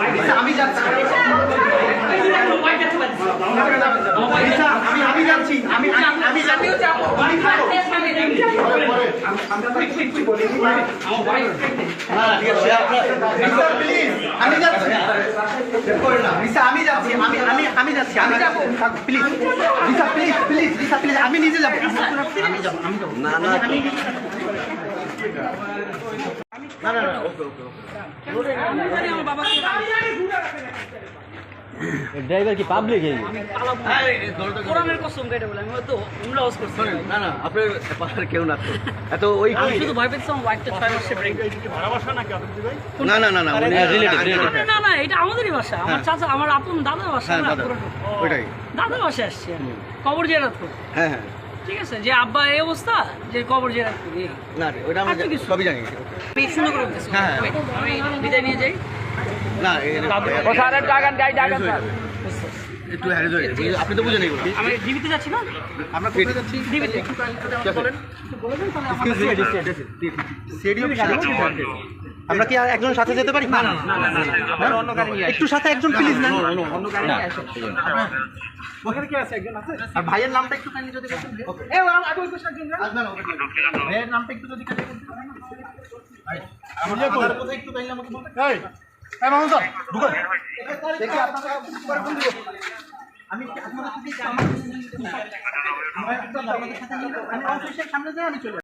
আমি যাচ্ছি। আমি আমি যাচ্ছি আমি যাচ্ছি। আমি আমি আমি please please please Risa please আমি নিজে যাব। না না না না ওকে ওকে ড্রাইভার কি পাবলিক এই? কোরআনের কসম কেটে বলে আমি হয়তো উমরা হাউস করছি। না না আপনার কেউ না এত ওই আমি শুধু ভয় পেয়েছি আমার ওয়াইফটা ছয় মাসের ব্রেক না না না না উনি হ্যাঁ। না না এটা আমাদেরই বাসা। আমার চাচা আমার আপন দাদার বাসা হ্যাঁ দাদা পুরোটা। ওইটাই। দাদার বাসায় আসছি কবর হ্যাঁ হ্যাঁ। ঠিক আছে? যে আব্বা এই অবস্থা যে কবর জেরাত করি না রে, ওইটা আমরা সবই জানি। আমি সুন্দর করে হ্যাঁ, হ্যাঁ। আমি বিদায় নিয়ে যাই না একটু হ্যারেজ হয়ে গেছে আপনি তো বুঝেন এগুলো আমি ডিবিতে যাচ্ছি না আমরা কোথায় যাচ্ছি ডিবিতে আমরা কি আর একজন সাথে যেতে পারি না না একটু সাথে একজন প্লিজ না ওখানে কি আছে একজন আছে আর ভাইয়ের নামটা একটু কাইন্ডলি যদি বলতেন এ আগে ওই পাশে একজন না না ভাইয়ের নামটা একটু যদি কাইন্ডলি আমি আপনাদের অফিসের সামনে যাই আমি চলে